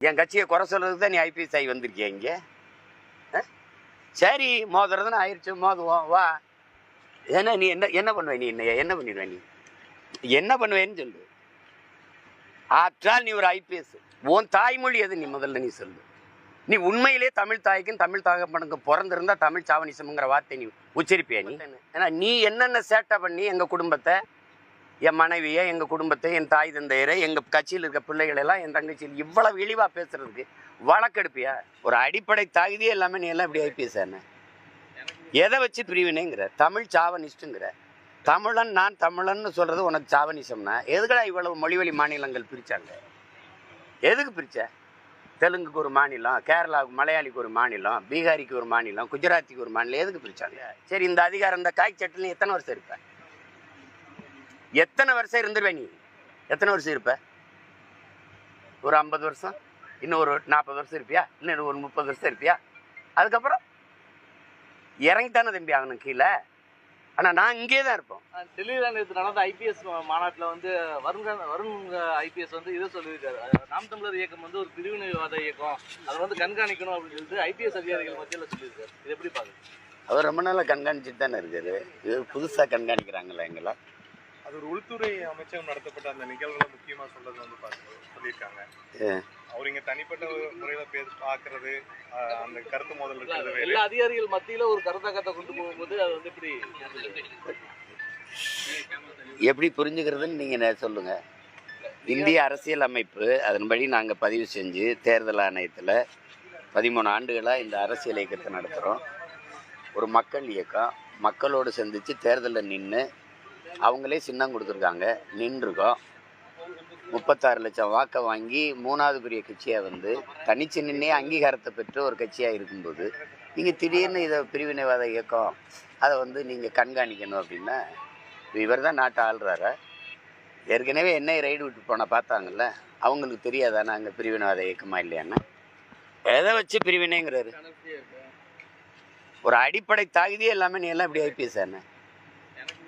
என் கட்சியை குறை சொல்றதுக்கு தான் நீ ஐபிஎஸ் ஆகி வந்திருக்கிய இங்க? சரி மோதுறதுன்னு ஆயிடுச்சு மோதுவோம் வா. ஏன்னா நீ என்ன என்ன பண்ணுவ நீ என்ன என்ன பண்ணிடுவ நீ? என்ன பண்ணுவேன்னு சொல்லு. ஆற்றால் நீ ஒரு ஐபிஎஸ் உன் தாய்மொழி எது நீ முதல்ல நீ சொல்லு. நீ உண்மையிலே தமிழ் தாய்க்கும் தமிழ் தகப்பனுக்கு பிறந்திருந்தா தமிழ் சாவனிசம்ங்கிற வார்த்தை நீ உச்சரிப்பியா நீ? ஏன்னா நீ என்னென்ன சேட்டை பண்ணி எங்க குடும்பத்தை என் மனைவியை எங்கள் குடும்பத்தை என் தாய் தந்தையரை எங்கள் கட்சியில் இருக்க பிள்ளைகள் எல்லாம் என் தங்கச்சியில் இவ்வளவு இழிவாக பேசுறதுக்கு வழக்கெடுப்பியா? ஒரு அடிப்படை தகுதியே எல்லாமே நீ எல்லாம் இப்படி ஐபிஎஸ் என்ன? எதை வச்சு பிரிவினைங்கிற? தமிழ் சாவனிஸ்ட்டுங்கிற தமிழன் நான் தமிழன்னு சொல்கிறது உனக்கு சாவனிசம்னா எதுக்கடா இவ்வளவு மொழிவழி மாநிலங்கள் பிரித்தாங்க எதுக்கு பிரித்த தெலுங்குக்கு ஒரு மாநிலம் கேரளாவுக்கு மலையாளிக்கு ஒரு மாநிலம் பீகாரிக்கு ஒரு மாநிலம் குஜராத்திக்கு ஒரு மாநிலம் எதுக்கு பிரித்தாங்க சரி இந்த அதிகாரம் இந்த காய் சட்டில் எத்தனை வருஷம் இருப்பேன் எத்தனை வருஷம் இருந்துருவே நீ? எத்தனை வருஷம் இருப்ப? ஒரு ஐம்பது வருஷம் இன்னும் ஒரு நாற்பது வருஷம் இருப்பியா? இன்னும் ஒரு முப்பது வருஷம் இருப்பியா? அதுக்கப்புறம் இறங்கித்தானே தம்பி ஆகணும் கீழே. ஆனால் நான் இங்கே தான் இருப்போம். டெல்லியில் நேற்று நடந்த ஐபிஎஸ் மாநாட்டில் வந்து வருண் வருண் ஐபிஎஸ் வந்து இதை சொல்லியிருக்காரு. நாம் தமிழர் இயக்கம் வந்து ஒரு பிரிவினைவாத இயக்கம். அதை வந்து கண்காணிக்கணும் அப்படின்னு சொல்லிட்டு ஐபிஎஸ் அதிகாரிகள் மத்தியில் சொல்லியிருக்காரு. இது எப்படி பாக்குறீங்க அவர் ரொம்ப நாளாக கண்காணிச்சுட்டு தானே இருக்காரு. இது புதுசாக கண்காணிக்கிறாங்களா எங்கெல்லாம் அது ஒரு உள்துறை அமைச்சகம் நடத்தப்பட்ட அந்த நிகழ்வுல முக்கியமா சொல்றது வந்து சொல்லியிருக்காங்க. அவர் இங்க தனிப்பட்ட முறையில பேச பாக்குறது அந்த கருத்து மோதல் இருக்கிறது எல்லா அதிகாரிகள் மத்தியில ஒரு கருத்தாக்கத்தை கொண்டு போகும்போது அது வந்து இப்படி எப்படி புரிஞ்சுக்கிறதுன்னு நீங்கள் சொல்லுங்க. இந்திய அரசியல் அமைப்பு அதன்படி நாங்கள் பதிவு செஞ்சு தேர்தல் ஆணையத்தில் பதிமூணு ஆண்டுகளாக இந்த அரசியல் இயக்கத்தை நடத்துகிறோம் ஒரு மக்கள் இயக்கம் மக்களோடு சந்தித்து தேர்தலில் நின்று அவங்களே சின்னம் கொடுத்துருக்காங்க. நின்றுருக்கோம். முப்பத்தாறு லட்சம் வாக்கை வாங்கி மூணாவது பெரிய கட்சியாக வந்து தனிச்சு நின்னே அங்கீகாரத்தை பெற்ற ஒரு கட்சியாக இருக்கும்போது நீங்கள் திடீர்னு இதை பிரிவினைவாத இயக்கம் அதை வந்து நீங்கள் கண்காணிக்கணும் அப்படின்னா இவர் தான் நாட்டை ஆள்றாரா? ஏற்கனவே என்னை ரைடு விட்டு போன பார்த்தாங்கல்ல அவங்களுக்கு தெரியாதானே அங்கே பிரிவினைவாத இயக்கமா இல்லையான்னு? எதை வச்சு பிரிவினைங்கிறாரு? ஒரு அடிப்படை தகுதியே எல்லாமே நீ எல்லாம் இப்படி ஐபிஎஸ் என்ன?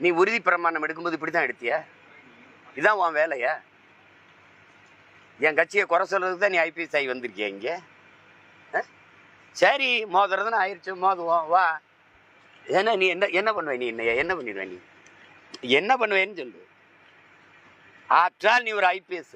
நீ உறுதி பிரமாணம் எடுக்கும்போது இப்படி தான் எடுத்திய? இதான் உன் வேலையா? என் கட்சியை குறை சொல்கிறதுக்கு தான் நீ ஐபிஎஸ் ஆகி வந்திருக்கிய இங்கே? சரி மோதுறதுன்னு ஆயிடுச்சு மோதுவோம் வா. ஏன்னா நீ என்ன என்ன பண்ணுவ நீ என்ன என்ன பண்ணிடுவ நீ? என்ன பண்ணுவேன்னு சொல்லு. ஆற்றால் நீ ஒரு ஐபிஎஸ்